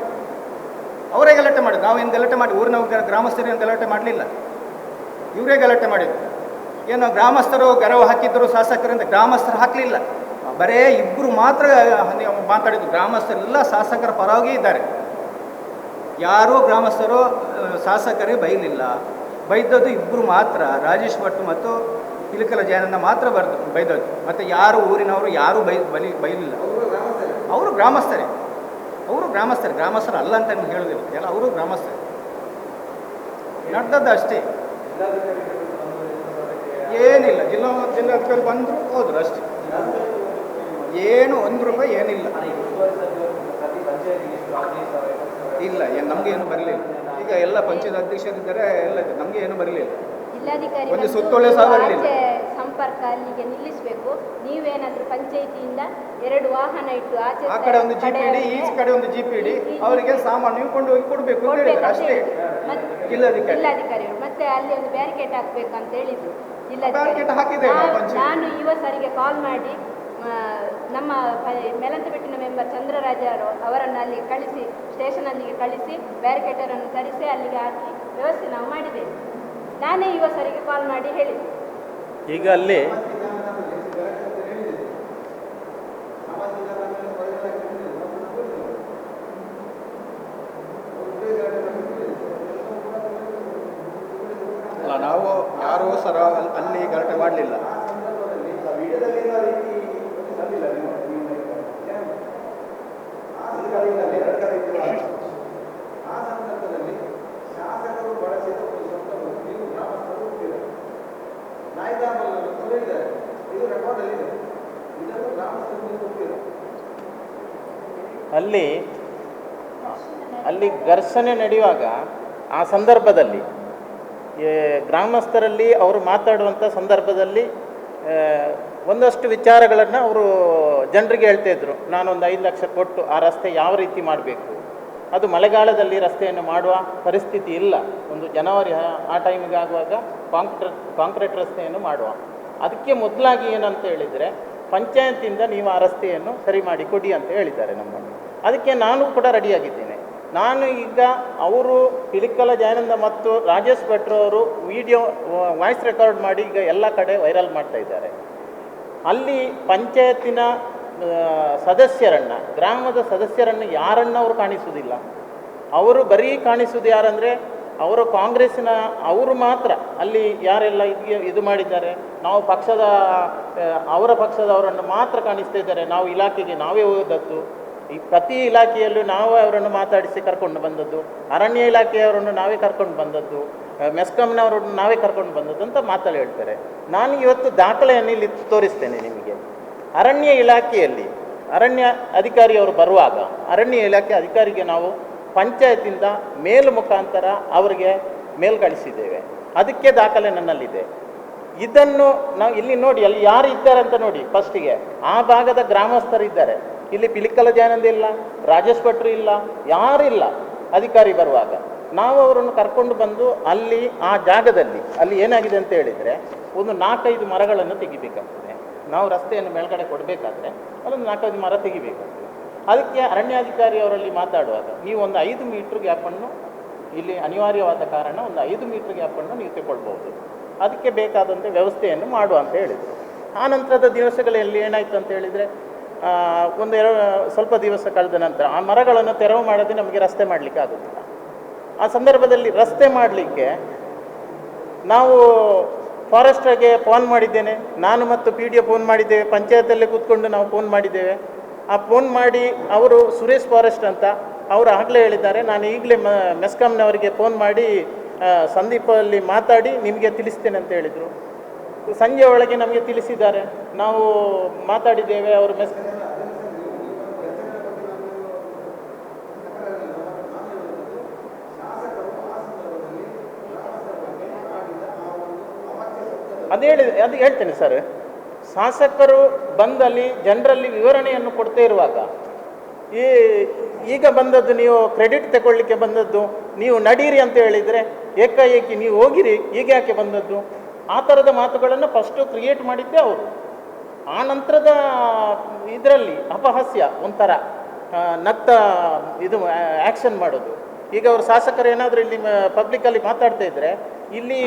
ಅವರೇ ಗಲಾಟೆ ಮಾಡಿದ್ದು ನಾವೇನು ಗಲಾಟೆ ಮಾಡಿ, ಊರಿನ ಗ್ರಾಮಸ್ಥರು ಏನು ಗಲಾಟೆ ಮಾಡಲಿಲ್ಲ? ಇವರೇ ಗಲಾಟೆ ಮಾಡಿದ್ರು. ಏನು ಗ್ರಾಮಸ್ಥರು ಗರವು ಹಾಕಿದ್ರು ಶಾಸಕರಿಂದ ಗ್ರಾಮಸ್ಥರು ಹಾಕಲಿಲ್ಲ. ಬರೇ ಇಬ್ಬರು ಮಾತ್ರ ಮಾತಾಡಿದ್ರು ಗ್ರಾಮಸ್ಥರೆಲ್ಲ ಶಾಸಕರ ಪರವಾಗಿ ಇದ್ದಾರೆ. ಯಾರೂ ಗ್ರಾಮಸ್ಥರು ಶಾಸಕರೇ ಬೈಲಿಲ್ಲ. ಬೈದದ್ದು ಇಬ್ಬರು ಮಾತ್ರ, ರಾಜೇಶ್ ಭಟ್ ಮತ್ತು ಇಲಕಲ ಜಯನನ್ನ ಮಾತ್ರ ಬರ್ದು, ಬೈದದ್ದು. ಮತ್ತು ಯಾರು ಊರಿನವರು ಯಾರೂ ಬೈ, ಬಲಿ, ಬೈಲಿಲ್ಲ. ಅವರು ಗ್ರಾಮಸ್ಥರೇ. ಅವರು ಗ್ರಾಮಸ್ಥರು ಗ್ರಾಮಸ್ಥರು ಅಲ್ಲ ಅಂತ ಹೇಳುದಿಲ್ಲ ಹೇಳೋದಿಲ್ಲ. ಎಲ್ಲ ಅವರು ಗ್ರಾಮಸ್ಥರು. ನಡೆದದ್ದು ಅಷ್ಟೇ. ಏನಿಲ್ಲ ಜಿಲ್ಲಾ ಜಿಲ್ಲಾಧಿಕಾರಿ ಬಂದರು ಹೋದ್ರು ಅಷ್ಟೇ. ಏನು ಒಂದು ರೂಪಾಯಿ ಏನಿಲ್ಲ. ಇಲ್ಲ ಏನು ನಮಗೆ ಏನು ಬರಲಿಲ್ಲ. ಈಗ ಎಲ್ಲ ಪಂಚಾಯತ್ ಅಧ್ಯಕ್ಷರಿದ್ದಾರೆ ಎಲ್ಲ ನಮಗೆ ಏನು ಬರಲಿಲ್ಲ. ಒಂದು ಸುತ್ತೋಲೆ ಸಹ ಬರಲಿಲ್ಲ. ಸಂಪರ್ಕ ಅಲ್ಲಿಗೆ ನಿಲ್ಲಿಸಬೇಕು. ನೀವೇನಾದ್ರೂ ಪಂಚಾಯಿತಿಯಿಂದ ಎರಡು ವಾಹನ ಇಟ್ಟು ಆಚೆ ಆ ಕಡೆ ಒಂದು ಜೀಪ್ ಪಿ ಡಿ ಈ ಕಡೆ ಒಂದು ಜೀಪ್ ಅವರಿಗೆ ಸಾಮಾನು ಕೊಂಡು ಹೋಗಿ ಕೊಡಬೇಕು ಅಂತ ಹೇಳಿದ್ರು. ಅಷ್ಟೇ. ಜಿಲ್ಲಾಧಿಕಾರಿ. ಜಿಲ್ಲಾಧಿಕಾರಿಗಳು ಮತ್ತೆ ಅಲ್ಲಿ ಒಂದು ಬ್ಯಾರಿಕೇಡ್ ಹಾಕಬೇಕು ಅಂತ ಹೇಳಿದ್ರು. ಜಿಲ್ಲಾಧಿಕಾರಿ. ನಾನು-. ಯುವ ಸರಿಗೆ ಕಾಲ್ ಮಾಡಿ ನಮ್ಮ ಮೆಲಂತ ಮೆಲಂತಬೆಟ್ಟಿನ ಮೆಂಬರ್ ಚಂದ್ರರಾಜ ಅವರು ಅವರನ್ನು ಅಲ್ಲಿ ಕಳಿಸಿ ಸ್ಟೇಷನ್ ಅಲ್ಲಿಗೆ ಕಳಿಸಿ ಬ್ಯಾರಿಕೇಟರನ್ನು ತರಿಸಿ ಅಲ್ಲಿಗೆ ಹಾಕಿ ವ್ಯವಸ್ಥೆ ನಾವು ಮಾಡಿದ್ದೇವೆ. ನಾನೇ ಯುವ ಸರಿಗೆ ಕಾಲ್ ಮಾಡಿ ಹೇಳಿದ್ದೆ. ಈಗ ಅಲ್ಲಿ ಅಲ್ಲ ನಾವು ಯಾರೂ ಸರ ಅಲ್- ಅಲ್ಲಿ ಗಲಾಟೆ ಮಾಡಲಿಲ್ಲ ಅಲ್ಲಿ ಅಲ್ಲಿ ಘರ್ಷಣೆ ನಡೆಯುವಾಗ ಆ ಸಂದರ್ಭದಲ್ಲಿ ಗ್ರಾಮಸ್ಥರಲ್ಲಿ ಅವರು ಮಾತಾಡುವಂಥ ಸಂದರ್ಭದಲ್ಲಿ ಒಂದಷ್ಟು ವಿಚಾರಗಳನ್ನು ಅವರು ಜನರಿಗೆ ಹೇಳ್ತಾ ಇದ್ರು. ನಾನೊಂದು ಐದು ಲಕ್ಷ ಕೊಟ್ಟು ಆ ರಸ್ತೆ ಯಾವ ರೀತಿ ಮಾಡಬೇಕು? ಅದು ಮಳೆಗಾಲದಲ್ಲಿ ರಸ್ತೆಯನ್ನು ಮಾಡುವ ಪರಿಸ್ಥಿತಿ ಇಲ್ಲ. ಒಂದು ಜನವರಿ ಆ- ಟೈಮಿಗೆ ಆಗುವಾಗ ಕಾಂಕ್ರೀಟ್ ಕಾಂಕ್ರೀಟ್ ರಸ್ತೆಯನ್ನು ಮಾಡುವ. ಅದಕ್ಕೆ ಮೊದಲಾಗಿ ಏನಂತ ಹೇಳಿದರೆ, ಪಂಚಾಯತಿಂದ ನೀವು ಆ ರಸ್ತೆಯನ್ನು ಸರಿ ಮಾಡಿ ಕೊಡಿ ಅಂತ ಹೇಳಿದ್ದಾರೆ ನಮ್ಮನ್ನು. ಅದಕ್ಕೆ ನಾನು ಕೂಡ ರೆಡಿಯಾಗಿದ್ದೇನೆ. ನಾನು ಈಗ ಅವರು ಪಿಲಿಕಲ ಜಯಾನಂದ ಮತ್ತು ರಾಜೇಶ್ ಭಟ್ರು ಅವರು ವಿಡಿಯೋ, ವಾಯ್ಸ್ ರೆಕಾರ್ಡ್ ಮಾಡಿ ಈಗ ಎಲ್ಲ ಕಡೆ ವೈರಲ್ ಮಾಡ್ತಾ ಇದ್ದಾರೆ. ಅಲ್ಲಿ ಪಂಚಾಯತಿನ ಸದಸ್ಯರನ್ನು, ಗ್ರಾಮದ ಸದಸ್ಯರನ್ನು ಯಾರನ್ನು ಅವರು ಕಾಣಿಸುವುದಿಲ್ಲ. ಅವರು ಬರೀ ಕಾಣಿಸುವುದು ಯಾರಂದರೆ, ಅವರು ಕಾಂಗ್ರೆಸ್ಸಿನ, ಅವರು ಮಾತ್ರ. ಅಲ್ಲಿ ಯಾರೆಲ್ಲ ಇದು ಇದು ಮಾಡಿದ್ದಾರೆ, ನಾವು ಪಕ್ಷದ ಅವರ ಪಕ್ಷದವರನ್ನು ಮಾತ್ರ ಕಾಣಿಸ್ತಾ ಇದ್ದಾರೆ. ನಾವು ಇಲಾಖೆಗೆ ನಾವೇ ಹೋದದ್ದು. ಈ ಪ್ರತಿ ಇಲಾಖೆಯಲ್ಲೂ ನಾವು ಅವರನ್ನು ಮಾತಾಡಿಸಿ ಕರ್ಕೊಂಡು ಬಂದದ್ದು, ಅರಣ್ಯ ಇಲಾಖೆಯವರನ್ನು ನಾವೇ ಕರ್ಕೊಂಡು ಬಂದದ್ದು ಮೆಸ್ಕಾಮ್ನವರನ್ನು ನಾವೇ ಕರ್ಕೊಂಡು ಬಂದದ್ದು ಅಂತ ಮಾತಲ್ಲಿ ಹೇಳ್ತಾರೆ. ನಾನು ಇವತ್ತು ದಾಖಲೆಯನ್ನು ಇಲ್ಲಿ ತೋರಿಸ್ತೇನೆ ನಿಮಗೆ. ಅರಣ್ಯ ಇಲಾಖೆಯಲ್ಲಿ ಅರಣ್ಯ ಅಧಿಕಾರಿಯವರು ಬರುವಾಗ, ಅರಣ್ಯ ಇಲಾಖೆ ಅಧಿಕಾರಿಗೆ ನಾವು ಪಂಚಾಯತಿಂದ ಮೇಲ್ ಮುಖಾಂತರ ಅವರಿಗೆ ಮೇಲ್ ಕಳಿಸಿದ್ದೇವೆ. ಅದಕ್ಕೆ ದಾಖಲೆ ನನ್ನಲ್ಲಿದೆ. ಇದನ್ನು ನಾವು ಇಲ್ಲಿ ನೋಡಿ, ಅಲ್ಲಿ ಯಾರು ಇದ್ದಾರೆ ಅಂತ ನೋಡಿ ಫಸ್ಟಿಗೆ ಆ ಭಾಗದ ಗ್ರಾಮಸ್ಥರಿದ್ದಾರೆ. ಇಲ್ಲಿ ಪಿಲಿಕ್ಕಲ ಜಯಾನಂದ ಇಲ್ಲ ರಾಜೇಶ್ ಭಟ್ರು ಇಲ್ಲ ಯಾರಿಲ್ಲ ಅಧಿಕಾರಿ ಬರುವಾಗ. ನಾವು ಅವರನ್ನು ಕರ್ಕೊಂಡು ಬಂದು ಅಲ್ಲಿ, ಆ ಜಾಗದಲ್ಲಿ, ಅಲ್ಲಿ ಏನಾಗಿದೆ ಅಂತ ಹೇಳಿದರೆ ಒಂದು ನಾಲ್ಕೈದು ಮರಗಳನ್ನು ತೆಗಿಬೇಕಾಗ್ತದೆ. ನಾವು ರಸ್ತೆಯನ್ನು ಮೇಲ್ಗಡೆ ಕೊಡಬೇಕಾದ್ರೆ ಅಲ್ಲೊಂದು ನಾಲ್ಕೈದು ಮರ ತೆಗಿಬೇಕಾಗ್ತದೆ. ಅದಕ್ಕೆ ಅರಣ್ಯಾಧಿಕಾರಿ ಅವರಲ್ಲಿ ಮಾತಾಡುವಾಗ, ನೀವು ಒಂದು ಐದು ಮೀಟ್ರ್ ಗ್ಯಾಪನ್ನು, ಇಲ್ಲಿ ಅನಿವಾರ್ಯವಾದ ಕಾರಣ ಒಂದು ಐದು ಮೀಟ್ರ್ ಗ್ಯಾಪನ್ನು ನೀವು ತಗೊಳ್ಬೋದು ಅದಕ್ಕೆ ಬೇಕಾದಂತೆ ವ್ಯವಸ್ಥೆಯನ್ನು ಮಾಡುವ ಅಂತ ಹೇಳಿದರು. ಆ ನಂತರದ ದಿವಸಗಳಲ್ಲಿ ಏನಾಯಿತು ಅಂತ ಹೇಳಿದರೆ ಒಂದು ಎರಡು, ಸ್ವಲ್ಪ ದಿವಸ ಕಳೆದ ನಂತರ ಆ ಮರಗಳನ್ನು ತೆರವು ಮಾಡದೆ ನಮಗೆ ರಸ್ತೆ ಮಾಡಲಿಕ್ಕೆ ಆಗುತ್ತಿಲ್ಲ ಆ ಸಂದರ್ಭದಲ್ಲಿ ರಸ್ತೆ ಮಾಡಲಿಕ್ಕೆ ನಾವು ಫಾರೆಸ್ಟ್ರಿಗೆ ಫೋನ್ ಮಾಡಿದ್ದೇನೆ. ನಾನು ಮತ್ತು ಪಿ ಡಿ ಫೋನ್ ಮಾಡಿದ್ದೇವೆ. ಪಂಚಾಯತಲ್ಲೇ ಕೂತ್ಕೊಂಡು ನಾವು ಫೋನ್ ಮಾಡಿದ್ದೇವೆ. ಆ ಫೋನ್ ಮಾಡಿ ಅವರು ಸುರೇಶ್ ಫಾರೆಸ್ಟ್ ಅಂತ ಅವರು ಆಗಲೇ ಹೇಳಿದ್ದಾರೆ. ನಾನು ಈಗಲೇ ಮೆಸ್ಕಾಂನವರಿಗೆ ಫೋನ್ ಮಾಡಿ ಸಂದೀಪಲ್ಲಿ ಮಾತಾಡಿ ನಿಮಗೆ ತಿಳಿಸ್ತೇನೆ ಅಂತ ಹೇಳಿದರು. ಸಂಜೆ ಒಳಗೆ ನಮಗೆ ತಿಳಿಸಿದ್ದಾರೆ. ನಾವು ಮಾತಾಡಿದ್ದೇವೆ, ಅವರು ಮೆಸ್, ಅದು ಹೇಳಿ, ಅದು ಹೇಳ್ತೇನೆ ಸರ್. ಶಾಸಕರು ಬಂದಲ್ಲಿ ಜನರಲ್ಲಿ ವಿವರಣೆಯನ್ನು ಕೊಡ್ತಾ ಇರುವಾಗ, ಈ, ಈಗ ಬಂದದ್ದು ನೀವು ಕ್ರೆಡಿಟ್ ತಗೊಳ್ಳಿಕ್ಕೆ ಬಂದದ್ದು, ನೀವು ನಡೀರಿ ಅಂತ ಹೇಳಿದರೆ ಏಕಾಏಕಿ ನೀವು ಹೋಗಿರಿ, ಈಗ ಯಾಕೆ ಬಂದದ್ದು? ಆ ಥರದ ಮಾತುಗಳನ್ನು ಫಸ್ಟು ಕ್ರಿಯೇಟ್ ಮಾಡಿದ್ದೆ ಅವರು. ಆ ನಂತರದ ಇದರಲ್ಲಿ ಅಪಹಾಸ್ಯ ಒಂಥರ ನತ್ತ ನಗ್ತ ಇದು ಆ್ಯಕ್ಷನ್ ಮಾಡೋದು. ಈಗ ಅವರು ಶಾಸಕರು ಏನಾದರೂ ಇಲ್ಲಿ ಪಬ್ಲಿಕ್ಕಲ್ಲಿ ಮಾತಾಡ್ತಾ ಇದ್ದರೆ ಇಲ್ಲಿ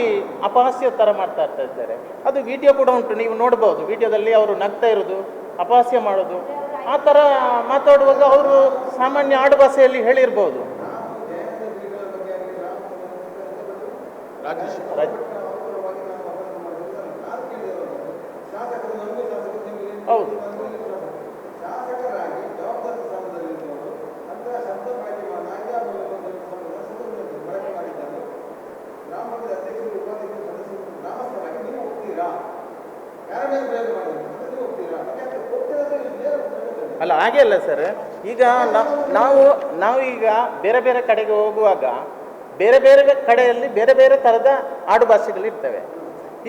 ಅಪಹಾಸ್ಯ ಥರ ಮಾಡ್ತಾ ಇರ್ತಾ ಇದ್ದಾರೆ. ಅದು ವಿಡಿಯೋ ಕೂಡ ಉಂಟು ನೀವು ನೋಡ್ಬೋದು. ವಿಡಿಯೋದಲ್ಲಿ ಅವರು ನಗ್ತಾ ಇರೋದು ಅಪಹಾಸ್ಯ ಮಾಡೋದು. ಆ ಥರ ಮಾತಾಡುವಾಗ ಅವರು ಸಾಮಾನ್ಯ ಆಡುಭಾಷೆಯಲ್ಲಿ ಹೇಳಿರ್ಬೋದು. ರಾಜೇಶ್ ರಾಜ್- ಹೌದು ಶಾಸಕರಾಗಿ ಜವಾಬ್ದಾರಿ ಸ್ಥಾನದಲ್ಲಿರುವವರು ಅಂತಹ ಶಬ್ದ ಬಳಕೆ ಮಾಡಿ ಬಳಕೆ ಮಾಡಿದ್ದಾರೆ ಗ್ರಾಮದ ಅಧ್ಯಕ್ಷರು ಉಪಾಧ್ಯಕ್ಷರು ಸದಸ್ಯರು ಗ್ರಾಮಸ್ಥರಾಗಿ ನೀವು ಒಪ್ತೀರಾ ಯಾರ ಮೇಲೆ ಪ್ರಯೋಗ ಮಾಡಿದ್ರೆ ನೀವು ಒಪ್ತೀರಾ ಯಾಕೆ ಒಪ್ತಿರೋದ್ರೆ ನೇರ ಪ್ರಯೋಗದಲ್ಲಿ ಅಲ್ಲ, ಹಾಗೆ ಅಲ್ಲ ಸರ್ ಈಗ ನಾವು ನಾವು ಈಗ ಬೇರೆ ಬೇರೆ ಕಡೆಗೆ ಹೋಗುವಾಗ ಬೇರೆ ಬೇರೆ ಕಡೆಯಲ್ಲಿ ಬೇರೆ ಬೇರೆ ಥರದ ಆಡುಭಾಷೆಗಳು ಇರ್ತವೆ.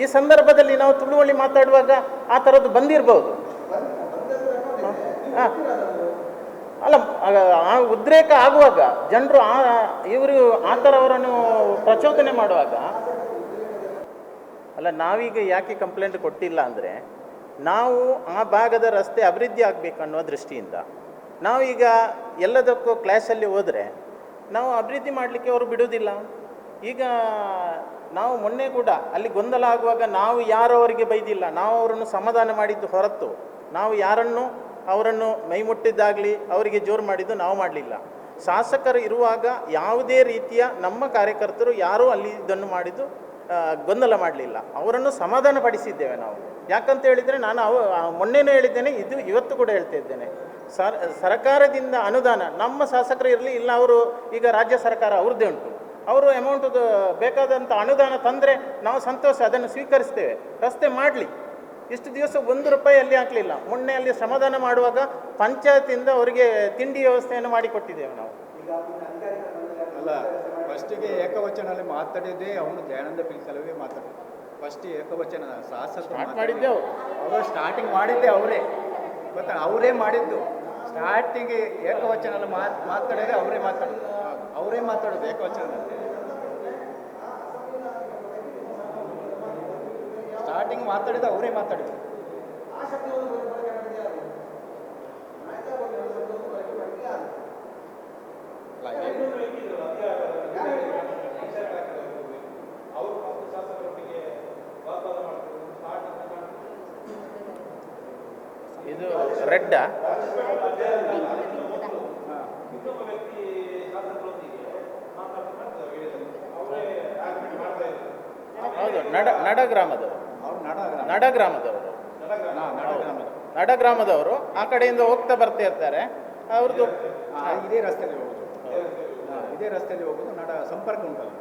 ಈ ಸಂದರ್ಭದಲ್ಲಿ ನಾವು ತುಳುವಳಿ ಮಾತಾಡುವಾಗ ಆ ಥರದ್ದು ಬಂದಿರಬಹುದು. ಅಲ್ಲ ಆ ಉದ್ರೇಕ ಆಗುವಾಗ ಜನರು ಆ, ಇವರು ಆ ಥರ ಅವರನ್ನು ಪ್ರಚೋದನೆ ಮಾಡುವಾಗ, ಅಲ್ಲ, ನಾವೀಗ ಯಾಕೆ ಕಂಪ್ಲೇಂಟ್ ಕೊಟ್ಟಿಲ್ಲ ಅಂದರೆ ನಾವು ಆ ಭಾಗದ ರಸ್ತೆ ಅಭಿವೃದ್ಧಿ ಆಗಬೇಕು ಅನ್ನುವ ದೃಷ್ಟಿಯಿಂದ ನಾವೀಗ ಎಲ್ಲದಕ್ಕೂ ಕ್ಲಾಸಲ್ಲಿ ಹೋದರೆ ನಾವು ಅಭಿವೃದ್ಧಿ ಮಾಡಲಿಕ್ಕೆ ಅವರು ಬಿಡುವುದಿಲ್ಲ. ಈಗ ನಾವು ಮೊನ್ನೆ ಕೂಡ ಅಲ್ಲಿ ಗೊಂದಲ ಆಗುವಾಗ ನಾವು ಯಾರು ಅವರಿಗೆ ಬೈದಿಲ್ಲ, ನಾವು ಅವರನ್ನು ಸಮಾಧಾನ ಮಾಡಿದ್ದು ಹೊರತು ನಾವು ಯಾರನ್ನು, ಅವರನ್ನು ಮೈ ಮುಟ್ಟಿದ್ದಾಗಲಿ ಅವರಿಗೆ ಜೋರು ಮಾಡಿದ್ದು ನಾವು ಮಾಡಲಿಲ್ಲ. ಶಾಸಕರು ಇರುವಾಗ ಯಾವುದೇ ರೀತಿಯ ನಮ್ಮ ಕಾರ್ಯಕರ್ತರು ಯಾರೂ ಅಲ್ಲಿ ಇದನ್ನು ಮಾಡಿದ್ದು ಗೊಂದಲ ಮಾಡಲಿಲ್ಲ. ಅವರನ್ನು ಸಮಾಧಾನ ಪಡಿಸಿದ್ದೇವೆ ನಾವು. ಯಾಕಂತ ಹೇಳಿದರೆ ನಾನು ಅವ ಮೊನ್ನೆನೇ ಹೇಳಿದ್ದೇನೆ ಇದು ಇವತ್ತು ಕೂಡ ಹೇಳ್ತಾ ಇದ್ದೇನೆ. ಸರ್ ಸರ್ಕಾರದಿಂದ ಅನುದಾನ ನಮ್ಮ ಶಾಸಕರು ಇರಲಿ ಇಲ್ಲ ಅವರು ಈಗ ರಾಜ್ಯ ಸರ್ಕಾರ ಅವ್ರದ್ದೇ ಉಂಟು. ಅವರು ಅಮೌಂಟ್ ಬೇಕಾದಂಥ ಅನುದಾನ ತಂದರೆ ನಾವು ಸಂತೋಷ ಅದನ್ನು ಸ್ವೀಕರಿಸ್ತೇವೆ. ರಸ್ತೆ ಮಾಡಲಿ. ಇಷ್ಟು ದಿವಸ ಒಂದು ರೂಪಾಯಿ ಅಲ್ಲಿ ಹಾಕಲಿಲ್ಲ. ಮೊನ್ನೆ ಅಲ್ಲಿ ಸಮಾಧಾನ ಮಾಡುವಾಗ ಪಂಚಾಯತಿಂದ ಅವರಿಗೆ ತಿಂಡಿ ವ್ಯವಸ್ಥೆಯನ್ನು ಮಾಡಿಕೊಟ್ಟಿದ್ದೇವೆ ನಾವು. ಅಲ್ಲ ಫಸ್ಟಿಗೆ ಏಕವಚನಲ್ಲಿ ಮಾತಾಡಿದ್ದೇ ಅವನು ದಯಾನಂದ ಪಿಲ್ಸಲವೇ ಮಾತಾಡಿದ್ದು. ಫಸ್ಟ್ ಏಕವಚನ ಸ್ಟಾರ್ಟ್ ಮಾಡಿದ್ದೆವು ಅವರು. ಸ್ಟಾರ್ಟಿಂಗ್ ಮಾಡಿದ್ದೆ ಅವರೇ. ಗೊತ್ತಾ ಅವರೇ ಮಾಡಿದ್ದು. ಸ್ಟಾರ್ಟಿಂಗ್ ಏಕವಚನ ಮಾತು ಮಾತಾಡಿದ್ರೆ ಅವರೇ ಮಾತಾಡೋದು. ಅವರೇ ಮಾತಾಡೋದು ಏಕವಚನ ಸ್ಟಾರ್ಟಿಂಗ್ ಮಾತಾಡಿದ ಅವರೇ ಮಾತಾಡಿದ್ರು ಅಲ್ಲ ರೆಡ್ಡಾ? ಹೌದು, ನಡ ನಡ ಗ್ರಾಮದವರು ನಡ ಗ್ರಾಮದವರು ನಡ ಗ್ರಾಮದ. ನಡ ಗ್ರಾಮದವರು ಆ ಕಡೆಯಿಂದ ಹೋಗ್ತಾ ಬರ್ತಾ ಇರ್ತಾರೆ. ಅವ್ರದ್ದು ಇದೇ ರಸ್ತೆಯಲ್ಲಿ ಹೋಗೋದು. ಇದೇ ರಸ್ತೆಯಲ್ಲಿ ಹೋಗೋದು, ನಡ, ಸಂಪರ್ಕ ಉಂಟಲ್ಲ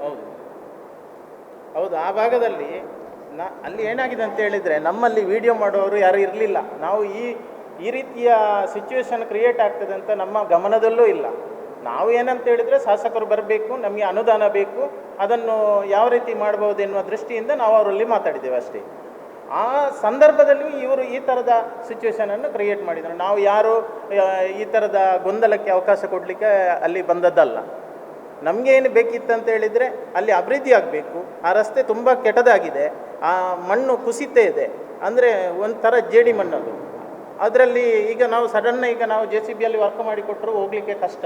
ಹೌದು ಹೌದು ಆ ಭಾಗದಲ್ಲಿ ನಾ, ಅಲ್ಲಿ ಏನಾಗಿದೆ ಅಂತ ಹೇಳಿದರೆ ನಮ್ಮಲ್ಲಿ ವಿಡಿಯೋ ಮಾಡುವವರು ಯಾರು ಇರಲಿಲ್ಲ. ನಾವು ಈ ಈ ರೀತಿಯ ಸಿಚುವೇಶನ್ ಕ್ರಿಯೇಟ್ ಆಗ್ತದೆ ಅಂತ ನಮ್ಮ ಗಮನದಲ್ಲೂ ಇಲ್ಲ. ನಾವು ಏನಂತ ಹೇಳಿದರೆ ಶಾಸಕರು ಬರಬೇಕು, ನಮಗೆ ಅನುದಾನ ಬೇಕು, ಅದನ್ನು ಯಾವ ರೀತಿ ಮಾಡ್ಬೋದು ಎನ್ನುವ ದೃಷ್ಟಿಯಿಂದ ನಾವು ಅವರಲ್ಲಿ ಮಾತಾಡಿದ್ದೇವೆ ಅಷ್ಟೇ. ಆ ಸಂದರ್ಭದಲ್ಲಿ ಇವರು ಈ ಥರದ ಸಿಚುವೇಶನನ್ನು ಕ್ರಿಯೇಟ್ ಮಾಡಿದರು. ನಾವು ಯಾರು ಈ ಥರದ ಗೊಂದಲಕ್ಕೆ ಅವಕಾಶ ಕೊಡಲಿಕ್ಕೆ ಅಲ್ಲಿ ಬಂದದ್ದಲ್ಲ. ನಮಗೆ ಏನು ಬೇಕಿತ್ತಂತ ಹೇಳಿದರೆ ಅಲ್ಲಿ ಅಭಿವೃದ್ಧಿ ಆಗಬೇಕು. ಆ ರಸ್ತೆ ತುಂಬ ಕೆಟ್ಟದಾಗಿದೆ. ಆ ಮಣ್ಣು ಕುಸಿತ ಇದೆ. ಅಂದರೆ ಒಂಥರ ಜೇಡಿ ಮಣ್ಣದು. ಅದರಲ್ಲಿ ಈಗ ನಾವು ಸಡನ್ ಈಗ ನಾವು ಜೆ ಸಿ ಬಿಯಲ್ಲಿ ವರ್ಕ್ ಮಾಡಿಕೊಟ್ಟರು ಹೋಗಲಿಕ್ಕೆ ಕಷ್ಟ.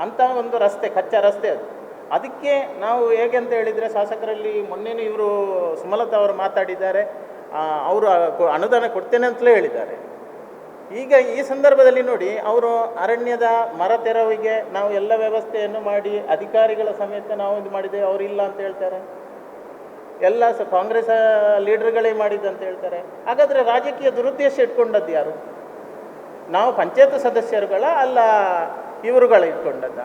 ಅಂಥ ಒಂದು ರಸ್ತೆ, ಕಚ್ಚಾ ರಸ್ತೆ ಅದು. ಅದಕ್ಕೆ ನಾವು ಹೇಗೆ ಅಂತ ಹೇಳಿದರೆ ಶಾಸಕರಲ್ಲಿ ಮೊನ್ನೆನೂ ಇವರು ಸುಮಲತಾ ಅವರು ಮಾತಾಡಿದ್ದಾರೆ. ಅವರು ಅನುದಾನ ಕೊಡ್ತೇನೆ ಅಂತಲೇ ಹೇಳಿದ್ದಾರೆ. ಈಗ ಈ ಸಂದರ್ಭದಲ್ಲಿ ನೋಡಿ ಅವರು ಅರಣ್ಯದ ಮರ ತೆರವಿಗೆ ನಾವು ಎಲ್ಲ ವ್ಯವಸ್ಥೆಯನ್ನು ಮಾಡಿ ಅಧಿಕಾರಿಗಳ ಸಮೇತ ನಾವು ಇದು ಮಾಡಿದ್ದೇವೆ ಅವರಿಲ್ಲ ಇಲ್ಲ ಅಂತ ಹೇಳ್ತಾರೆ. ಎಲ್ಲ ಸ ಕಾಂಗ್ರೆಸ್ ಲೀಡರ್ಗಳೇ ಮಾಡಿದ್ದು ಅಂತ ಹೇಳ್ತಾರೆ. ಹಾಗಾದರೆ ರಾಜಕೀಯ ದುರುದ್ದೇಶ ಇಟ್ಕೊಂಡದ್ದು ಯಾರು? ನಾವು ಪಂಚಾಯತ್ ಸದಸ್ಯರುಗಳ ಅಲ್ಲ ಇವರುಗಳ ಇಟ್ಕೊಂಡದ್ದ?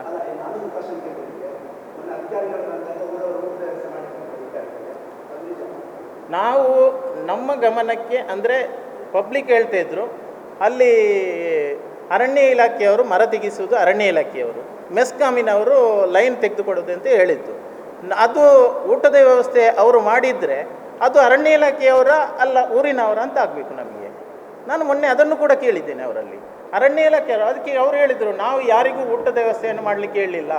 ನಾವು ನಮ್ಮ ಗಮನಕ್ಕೆ ಅಂದರೆ ಪಬ್ಲಿಕ್ ಹೇಳ್ತಾ ಇದ್ರು ಅಲ್ಲಿ ಅರಣ್ಯ ಇಲಾಖೆಯವರು ಮರ ತೆಗೆಸುವುದು ಅರಣ್ಯ ಇಲಾಖೆಯವರು. ಮೆಸ್ಕಾಮಿನವರು ಲೈನ್ ತೆಗೆದುಕೊಡೋದು ಅಂತ ಹೇಳಿದ್ದು. ಅದು ಊಟದ ವ್ಯವಸ್ಥೆ ಅವರು ಮಾಡಿದರೆ ಅದು ಅರಣ್ಯ ಇಲಾಖೆಯವರ ಅಲ್ಲ, ಊರಿನವರ ಅಂತ ಆಗಬೇಕು ನಮಗೆ. ನಾನು ಮೊನ್ನೆ ಅದನ್ನು ಕೂಡ ಕೇಳಿದ್ದೇನೆ ಅವರಲ್ಲಿ. ಅರಣ್ಯ ಇಲಾಖೆಯವರು ಅದಕ್ಕೆ ಅವರು ಹೇಳಿದರು, ನಾವು ಯಾರಿಗೂ ಊಟದ ವ್ಯವಸ್ಥೆಯನ್ನು ಮಾಡಲಿಕ್ಕೆ ಹೇಳಿಲ್ಲ.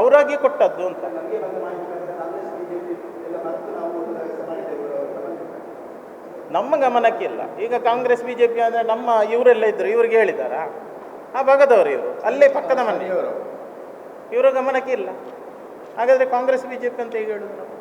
ಅವರಾಗಿ ಕೊಟ್ಟದ್ದು ಅಂತ ನಮಗೆ ಬಂದ ಮಾಹಿತಿ ಪ್ರಕಾರ ಕಾಂಗ್ರೆಸ್ ಬಿಜೆಪಿ ಎಲ್ಲ ಮರೆತು ನಾವು ಒಂದು ವ್ಯವಸ್ಥೆ ಮಾಡಿದ್ದೇವೆ ಊರವರು ಅಂತ ಬಂದಿದ್ದಾರೆ ನಮ್ಮ ಗಮನಕ್ಕಿಲ್ಲ. ಈಗ ಕಾಂಗ್ರೆಸ್ ಬಿ ಜೆ ಪಿ ಅಂದರೆ ನಮ್ಮ ಇವರೆಲ್ಲ ಇದ್ದರು ಇವ್ರಿಗೆ ಹೇಳಿದಾರಾ? ಆ ಭಾಗದವರು ಇವರು. ಅಲ್ಲೇ ಪಕ್ಕದ ಮನೆ. ಇವರು. ಇವರ ಗಮನಕ್ಕೆ ಇಲ್ಲ ಹಾಗಾದರೆ ಕಾಂಗ್ರೆಸ್ ಬಿ ಜೆ ಪಿ ಅಂತ ಹೇಗೆ ಹೇಳುದು? ನಾವು